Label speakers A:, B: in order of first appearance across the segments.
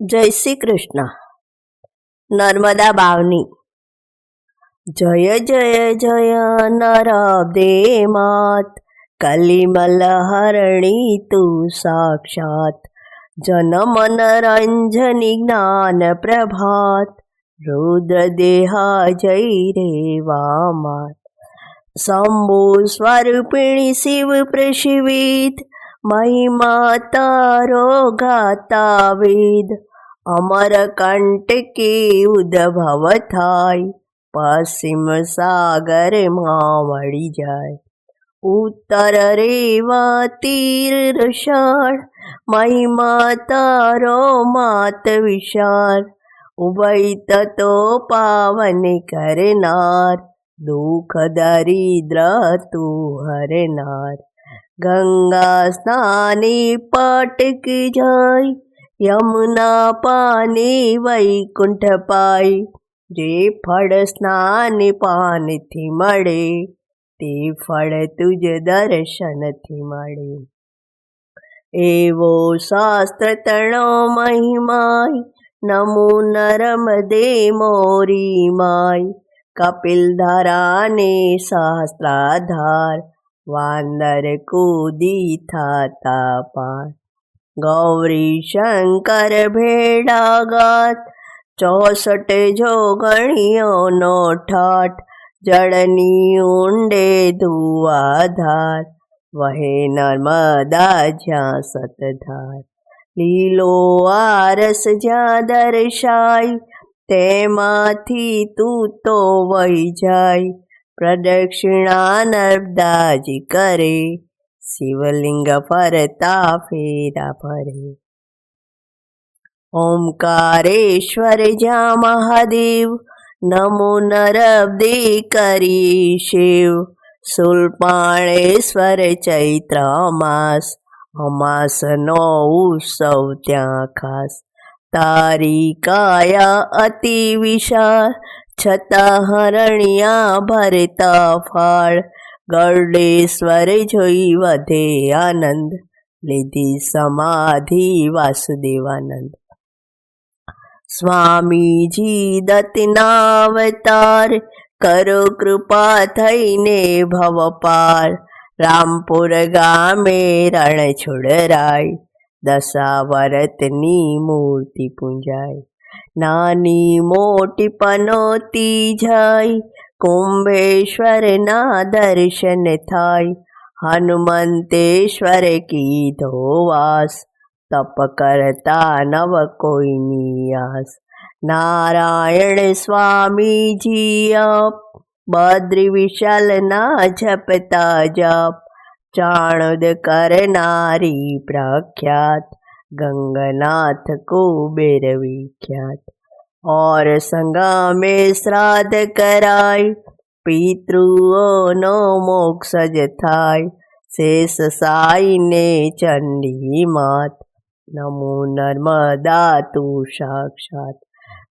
A: જય શ્રી કૃષ્ણ. નર્મદા બાવની. જય જય જય નરદે માત. કલિમલ હરણી તું સાક્ષાત. જન મનરંજની જ્ઞાન પ્રભાત. રુદ્ર દેહા જય રેવા માત શંભુ સ્વરૂપિણી શિવ પ્રશિવિત મહિમા તારો ગાતા વેદ. અમર કંટકી ઉદ્ભવ થાય? પશ્ચિમ સાગરમાં મળી જાય. ઉત્તર રેવા તીર રસાળ, મહિમા તારો માત વિશાળ. ઉભય તો પાવન કરનાર, દુઃખ દરિદ્ર તું હરનાર. ગંગા સ્નાની પટક જાય યમુના પાની વૈકુંઠ પાય જે ફળ સ્નાન પાનથી મળે તે ફળ તુજ દર્શનથી મળે એવો શાસ્ત્ર તણો મહિમાય નમો નરમદે મોરી માય કપિલ ધારાને શાસ્ત્રાધાર વાંદર કૂદી થાતા પાર ગૌરી શંકર ભેડા ગાત ચોસઠ જોગણીઓનો ઠાઠ જળની ઊંડે ધુવાધાર વહે નર્મદા જ્યાં સતધાર લીલો આરસ જ્યાં દર્શાય તેમાંથી તું તો વહી જાય પ્રદક્ષિણા નર્મદાજી કરે શિવલિંગ ફરતા ફેરા ફરે. ઓમકારેશ્વર જ્યાં મહાદેવ, નમો નરબદે કરી શિવ. સુલપાણેશ્વર ચૈત્ર અમાસ અમાસનો ઉત્સવ ત્યાં ખાસ. તારી કાયા અતિ વિશાળ, છતાં હરણિયા ભરતા ફાળ. ગરડેશ્વર જોઈ વધે આનંદ, લીધી સમાધિ વાસુદેવાનંદ. સ્વામીજી દત્તનાવતાર, કરો કૃપા થઈને ભવપાર. રામપુર ગામે રણ છોડરાય, દશાવરતની મૂર્તિ પૂંજાય. નાની મોટી પનોતી જાય કુંભેશ્વરના દર્શન થાય. હનુમંતેશ્વર કીધો વાસ, તપ કરતા નવ કોઈની આસ નારાયણ સ્વામીજી આપ, બદ્રી વિશાલના જપતા જપ. ચાણુદ કરનારી પ્રખ્યાત, ગંગનાથ કુબેર વિખ્યાત. ઓર સંગમે શ્રાદ્ધ કરાય પિતૃઓનો મોક્ષ જ થાય શેષ સાઈને ચંડી માત નમો નર્મદા તું સાક્ષાત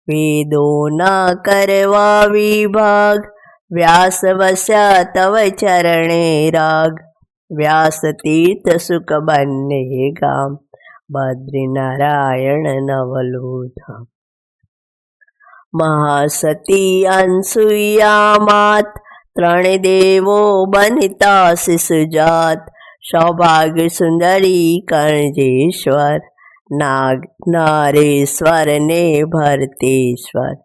A: વેદોના કરવા વિભાગ વ્યાસ વસ્યા તવ ચરણે રાગ વ્યાસ તીર્થ સુખ બંને ગામ બદ્રીનારાયણ નવલુધામ ધામ મહાસતી અનસુયા માત ત્રણે દેવો બનતા શિશુજાત સૌભાગ્ય સુંદરી કરણજેશ્વર નાગ નારેશ્વર ને ભરતેશ્વર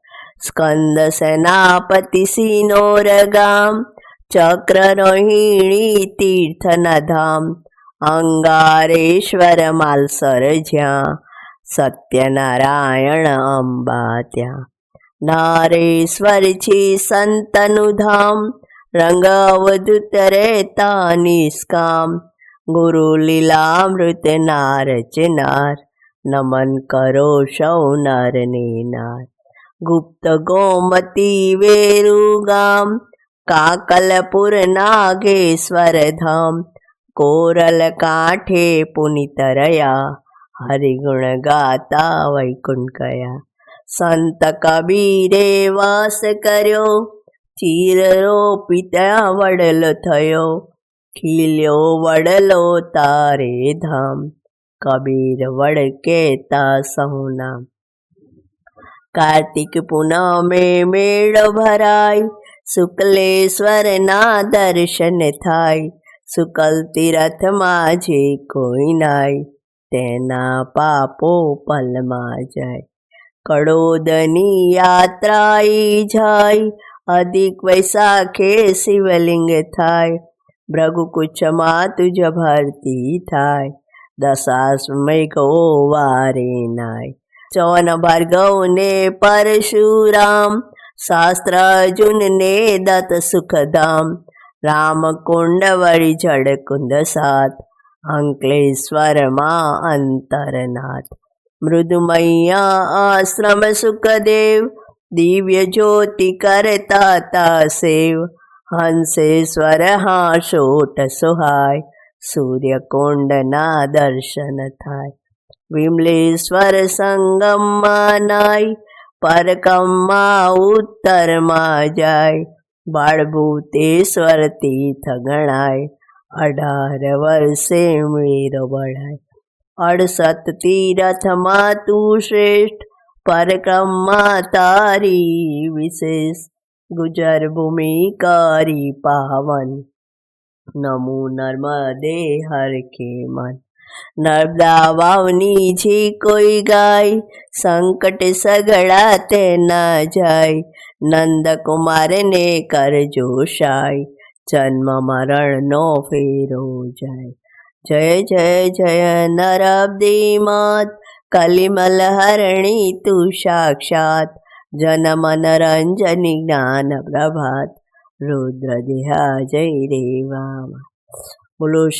A: સ્કંદ સેનાપતિ સિનોર ગામ ચક્ર રોહિણી તીર્થના ધામ અંગારેશ્વર માલસર જ્યાં સત્યનારાયણ અંબા ત્યાં रेश्वर सन्तनुधां सन्तनुधाम निष्कां तानिष्कां गुरुलीलामृत नारचिनार नमनकरोषौ नरनेनार गुप्त गोमती वेरुगाम कोरलकाठे पुनितरया हरिगुणगाता वैकुण्ठया સંત કબીરે વાસ કર્યો. ચીર પિતા વડલ થયો. ખીલ્યો વડલો તારે ધામ. કબીર વડ કેતા સહુના કાર્તિક પૂનમે મેળો ભરાય શુક્લેશ્વરના દર્શન થાય. શુકલ તીરથમાં જે કોઈ નાય, તેના પાપો પલમાં જાય. કડોદની યાત્રા ઈ જાય. અધિક વૈશાખે શિવલિંગ થાય. ભૃગુકુચમાં તુજ ભરતી થાય. દશાશ્વમય ગો વારે નાય. ચૌન ભાર્ગવ ને પરશુરામ શાસ્ત્ર અર્જુન ને દત્ત સુખધામ. રામ કુંડ વળી જડ કુંદ સાત, અંકલેશ્વરમાં અંતરનાથ. મૃદુમૈયા આશ્રમ સુખદેવ, દિવ્ય જ્યોતિ કરતા તા સેવ. હંસેશ્વર હાશોટ સુહાય, સૂર્યકુંડના દર્શન થાય. વિમલેશ્વર સંગમમાં નાય પરકમમાં ઉત્તરમાં જાય. બાળભૂતેશ્વર તીર્થ ગણાય, અઢાર વર્ષે મેરો બળાય અડસઠ તીરથમાં તું શ્રેષ્ઠ પરક્રમમાં તારી વિશેષ, ગુજર ભૂમિ કરી પાવન. નમો નર્મદે હર કે મન. નર્મદા વાવની છે કોઈ ગાય, સંકટ સગડા તે ના જાય. નંદકુમારને કરજો શાય, જન્મ મરણનો ફેરો જાય. જય જય જય નરબ્દી માત કલિમલ હરણી તું સાક્ષાત. જનમ નરંજની રંજની જ્ઞાન પ્રભાત. રુદ્રદેહા જય રેવા બોલો